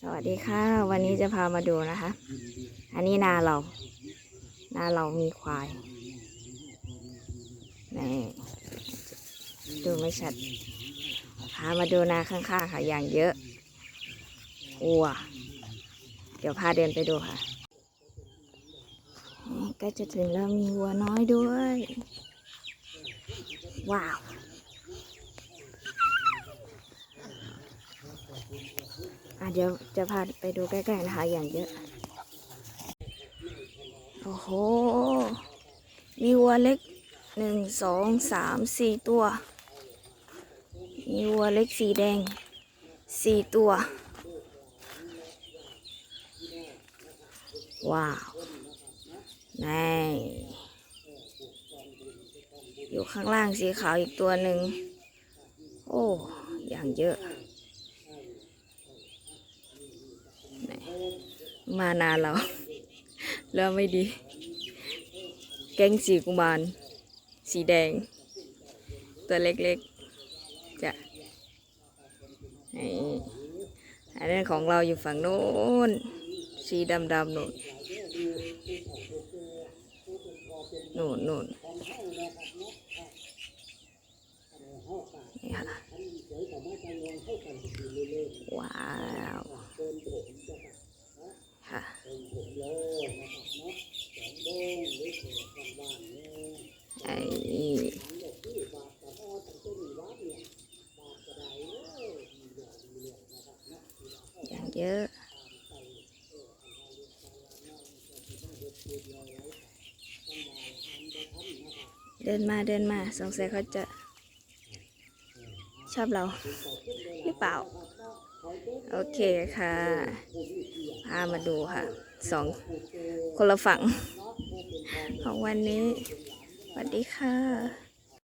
สวัสดีค่ะ วันนี้จะพามาดูนะคะ อันนี้นาเรา นาเรามีควายนี่ดูไม่ชัด พามาดูนาข้างๆค่ะอย่างเยอะวัวเดี๋ยวพาเดินไปดูค่ะใก็จะถึงแล้วมีวัวน้อยด้วย ว้าว เดี๋ยวจะพาไปดูใกล้ๆนะคะ อย่างเยอะ โอ้โห มีวัวเล็กหนึ่งสองสามสี่ตัว มีวัวเล็กสีแดงสี่ตัว ว้าว นี่อยู่ข้างล่างสีขาวอีกตัวหนึ่ง โอ้ อย่างเยอะ มานานแล้วเริ่มไม่ดี แก๊งสีกุมาร สีแดง ตัวเล็กๆ จะนี่อันนั้นของเราอยู่ฝั่งโน้น สีดำๆโน่นโน่นโน่นนี่ค่ะว้าวค่ะ ไอ้อย่างเยอะเดินมาเดินมาสงสัยเขาจะ ชอบเราหรือเปล่า โอเคค่ะ พามาดูค่ะสองคนละฝั่งของวันนี้ วัสดีค่ะ